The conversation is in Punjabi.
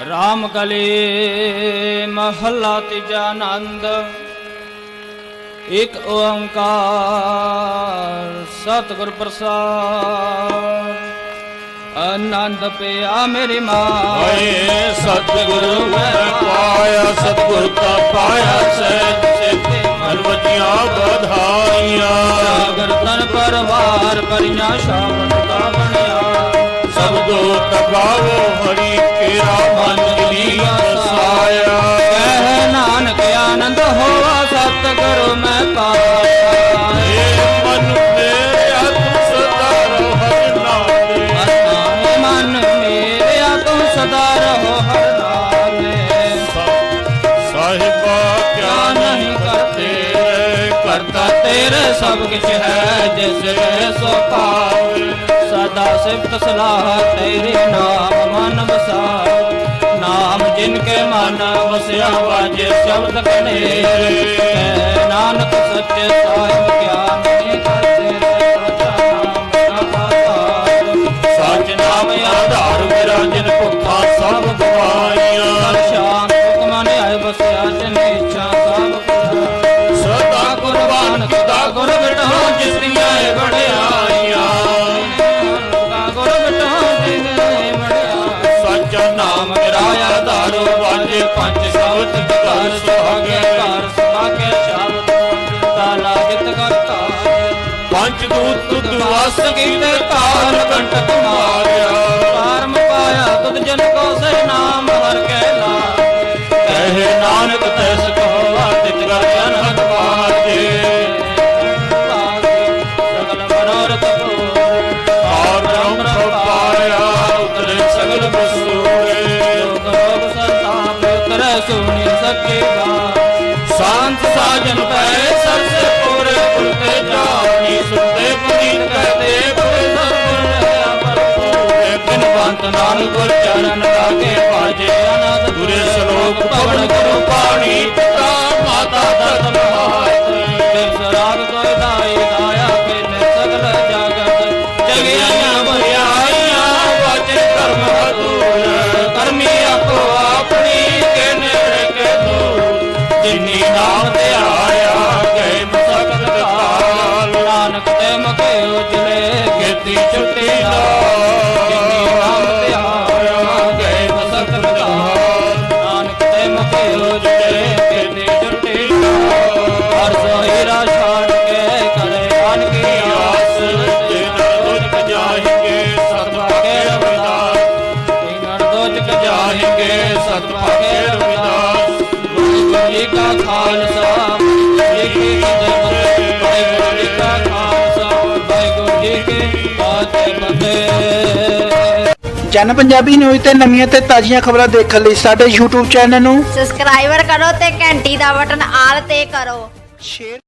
ਰਾਮ ਕਲੀ ਮਹੱਲਾ ਤੀਜਾ ਆਨੰਦ। ਇਕ ਓੰਕਾਰ ਸਤਿਗੁਰ ਪ੍ਰਸਾਦ। ਆਨੰਦ ਪਿਆ ਮੇਰੀ ਮਾਂ। ਹਾਏ ਸਤਿਗੁਰੂ ਮੈਂ ਪਾਇਆ ਸਤਿਗੁਰ ਕਾ ਪਾਇਆ ਸਿੱਧੇ ਮਨ ਵਜੀਆਂ ਬਧਾਈਆਂ ਸਾਗਰ ਤਨ ਪਰਵਾਰ ਪਰਿਆ ਸ਼ਾਬਤ ਦਾ ਬਣਿਆ। ਸਬਦੋ ਤਗਾਵੋ ਹਰੀ ਕੇਰਾ ਮਨ ਜਿਨੀ ਵਸਾਇਆ ਕਹਿ ਨਾਨਕ ਆਨੰਦ ਹੋਵਾ ਸਤਿਗੁਰੂ ਮੈਂ ਪਾਇਆ। ਏ ਮਨ ਮੇਰਾ ਤੂੰ ਸਦਾ ਰਹੋ ਹਰਿ ਨਾਮ ਅਸਾਂ ਮਨ ਮੇਰਿਆ ਤੂੰ ਸਦਾ ਰਹੋ ਹਰ ਨਾਮੇ ਸਾਹਿਬਾ ਕਿਆ ਨਹੀਂ ਕਰਤੇ ਕਰਤਾ ਤੇਰੇ ਸਭ ਕਿਛ ਹੈ ਜਿਸ ਸੋ ਪਾਵੇ। ਸਦਾ ਸਿਫਤ ਸਲਾਹ ਤੇਰੇ ਨਾਮ ਮਨ ਵਸਾਵੇ ਨਾਮ ਜਿਨ ਕੇ ਮਨ ਵਸਿਆ ਵਾਜੇ ਸ਼ਬਦ ਕਨੇਰੇ। ਨਾਨਕ ਸੱਚੇ ਸਾਹਿਬ ਕਿਆ ਦੂਤ ਤੁਧ ਵਾਸ ਵਾਸ ਕੰਟਕ ਮਾਰਿਆ। ਧਰਮ ਪਾਇਆ ਤੁਧ ਜਨ ਕੋ ਬਿਨਵੰਤ ਨਾਨਕ ਗੁਰ ਚਰਨ ਲਾਗੇ ਬਾਜੇ ਅਨੰਦ ਗੁਰੇ ਸਲੋਕ ਪਵਨ ਕਰੋ ਪਾਣੀ ਜੀ ਕਾ ਖਾਲਸਾ ਜੀ ਕੀ ਫਤਿਹ ਵਾਹਿਗੁਰੂ ਜੀ ਕਾ ਖਾਲਸਾ ਵਾਹਿਗੁਰੂ ਜੀ ਕੀ ਫਤਿਹ। ਜਨ ਪੰਜਾਬੀ ਨਿਊਜ਼ ਤੇ ਨਵੀਆਂ ਤੇ ਤਾਜ਼ੀਆਂ ਖਬਰਾਂ ਦੇਖਣ ਲਈ ਸਾਡੇ YouTube ਚੈਨਲ ਨੂੰ ਸਬਸਕ੍ਰਾਈਬਰ ਕਰੋ ਤੇ ਘੰਟੀ ਦਾ ਬਟਨ ਆਲ ਤੇ ਕਰੋ। ਸ਼ੇਅਰ